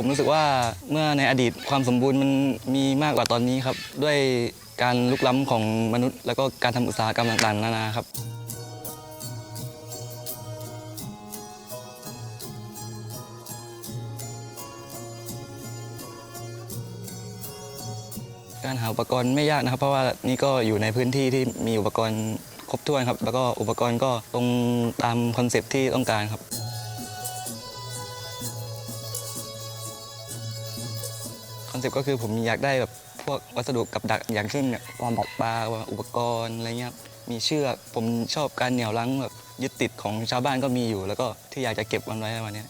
ผมรู้สึกว่าเมื่อในอดีตความสมบูรณ์มันมีมากกว่าตอนนี้ครับ ด้วยการลุกล้ำของมนุษย์ แล้วก็การทำอุตสาหกรรมต่างๆ นานาครับ การหาอุปกรณ์ไม่ยากนะครับ เพราะว่านี่ก็อยู่ในพื้นที่ที่มีอุปกรณ์ครบถ้วนครับ แล้วก็อุปกรณ์ก็ตรงตามคอนเซปต์ที่ต้องการครับ คอนเซปต์ก็คือผมอยากได้แบบพวกวัสดุกับดักอย่างเช่นแบบวางบอกปลาอุปกรณ์อะไรเงี้ยมีเชือกผมชอบการเหนี่ยวรั้งแบบยึดติดของชาวบ้านก็มีอยู่ แล้วก็ที่อยากจะเก็บมันไว้วันนี้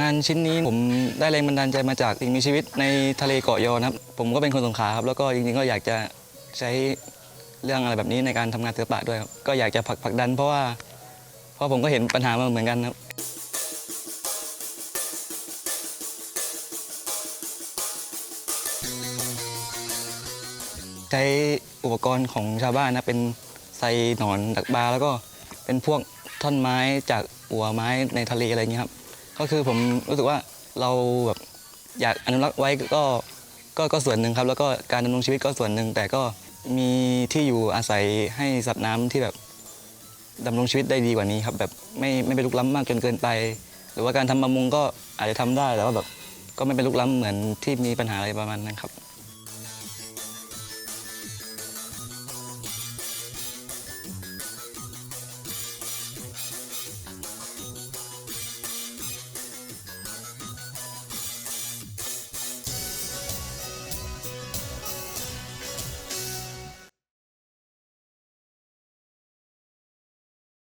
งานชิ้นนี้ผมได้แรงบันดาลใจมาจากสิ่งมีชีวิตในทะเลเกาะยอนะครับ ผมก็เป็นคนสงขลาครับแล้วก็จริงๆก็อยากจะใช้เรื่องอะไรแบบนี้ในการทำงานศิลปะด้วยครับก็อยากจะผลักผลักดันเพราะว่าเพราะผมก็เห็นปัญหามาเหมือนกันครับ ใช้อุปกรณ์ของชาวบ้านนะเป็นไซหนอนดักปลาแล้วก็เป็นพวกท่อนไม้จากหัวไม้ในทะเลอะไรอย่างเงี้ยครับ ก็คือผมรู้สึกว่าเราแบบอยากอนุรักษ์ไว้ก็ก็ก็ส่วนหนึ่งครับ แล้วก็การดำรงชีวิตก็ส่วนหนึ่ง แต่ก็มีที่อยู่อาศัยให้สัตว์น้ำที่แบบดำรงชีวิตได้ดีกว่านี้ครับ แบบไม่ไม่ไปลุกล้ำมากจนเกินไป หรือว่าการทำประมงก็อาจจะทำได้แต่ว่าแบบก็ไม่ไปลุกล้ำเหมือนที่มีปัญหาอะไรประมาณนั้นครับ